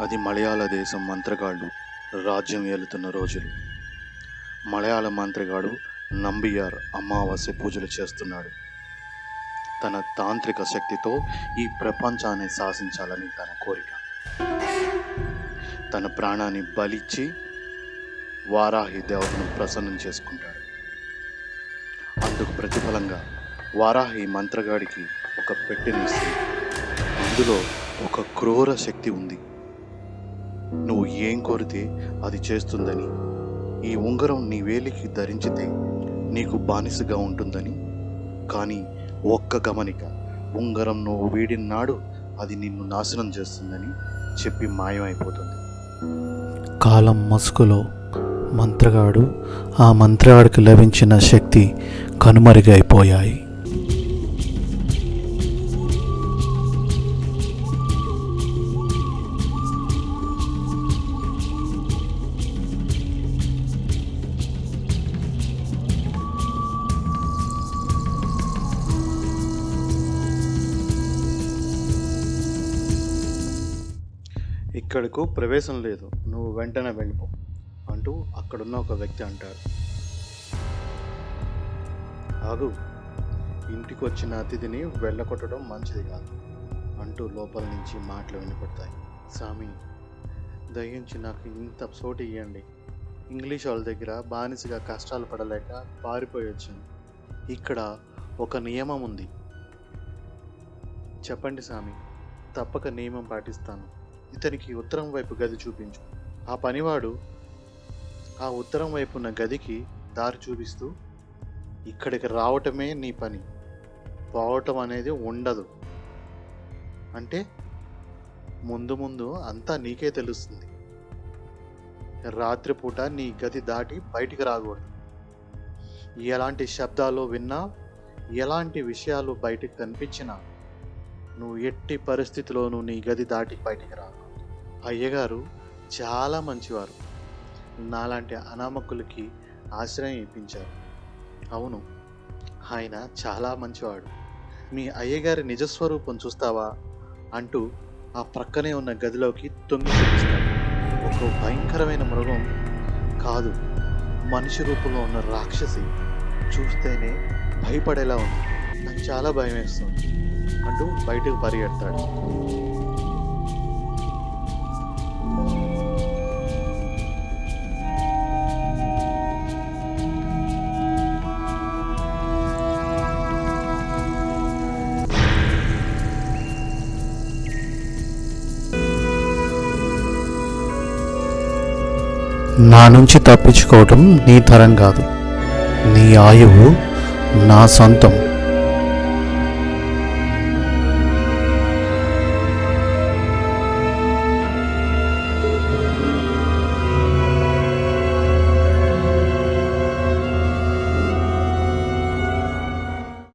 అది మలయాళ దేశం మంత్రగాళ్ళు రాజ్యం ఏలుతున్న రోజులు. మలయాళ మంత్రిగాడు నంబియార్ అమావాస్య పూజలు చేస్తున్నాడు. తన తాంత్రిక శక్తితో ఈ ప్రపంచాన్ని శాసించాలని తన కోరిక. తన ప్రాణాన్ని బలిచ్చి వారాహి దేవతను ప్రసన్నం చేసుకుంటాడు. అందుకు ప్రతిఫలంగా వారాహి మంత్రగాడికి ఒక పెట్టెనిస్తుంది అందులో ఒక క్రూర శక్తి ఉంది. నువ్వు ఏం కోరితే అది చేస్తుందని ఈ ఉంగరం నీ వేలికి ధరించితే నీకు బానిసగా ఉంటుందని. కానీ ఒక్క గమనిక ఉంగరం నువ్వు వీడినాడు అది నిన్ను నాశనం చేస్తుందని చెప్పి మాయమైపోతుంది. కాలం మసుకులో మంత్రగాడు ఆ మంత్రగాడికి లభించిన శక్తి కనుమరుగైపోయాయి. ఇక్కడకు ప్రవేశం లేదు. నువ్వు వెంటనే వెళ్ళిపో. అంటూ అక్కడున్న ఒక వ్యక్తి అంటాడు. ఆగు. ఇంటికి వచ్చిన అతిథిని వెళ్ళగొట్టడం మంచిది కాదు అంటూ లోపల నుంచి మాటలు వినపడతాయి. స్వామి దయించి నాకు ఇంత చోటు ఇవ్వండి ఇంగ్లీష్ వాళ్ళ దగ్గర బానిసగా కష్టాలు పడలేక పారిపోయి వచ్చాను. ఇక్కడ ఒక నియమం ఉంది. చెప్పండి స్వామి తప్పక నియమం పాటిస్తాను. ఇతనికి ఉత్తరం వైపు గది చూపించు. ఆ పనివాడు ఆ ఉత్తరం వైపు ఉన్న గదికి దారి చూపిస్తూ ఇక్కడికి రావటమే నీ పని. పోవటం అనేది ఉండదు. అంటే ముందు ముందు అంతా నీకే తెలుస్తుంది. రాత్రిపూట నీ గది దాటి బయటికి రాకూడదు. ఎలాంటి శబ్దాలు విన్నా ఎలాంటి విషయాలు బయటికి కనిపించినా నువ్వు ఎట్టి పరిస్థితిలోనూ నీ గది దాటి బయటికి రా అయ్యగారు చాలా మంచివారు. నాలాంటి అనామకులకి ఆశ్రయం ఇప్పించారు. అవును ఆయన చాలా మంచివాడు. మీ అయ్యగారి నిజస్వరూపం చూస్తావా? అంటూ ఆ ప్రక్కనే ఉన్న గదిలోకి తొంగి చూపిస్తాడు. ఒక భయంకరమైన మృగం కాదు మనిషి రూపంలో ఉన్న రాక్షసి చూస్తేనే భయపడేలా ఉంది. నాకు చాలా భయం వేస్తుంది అంటూ బయటకు పరిగెడతాడు. నా నుంచి తప్పించుకోవటం నీ తరం కాదు. నీ ఆయువు నా సొంతం.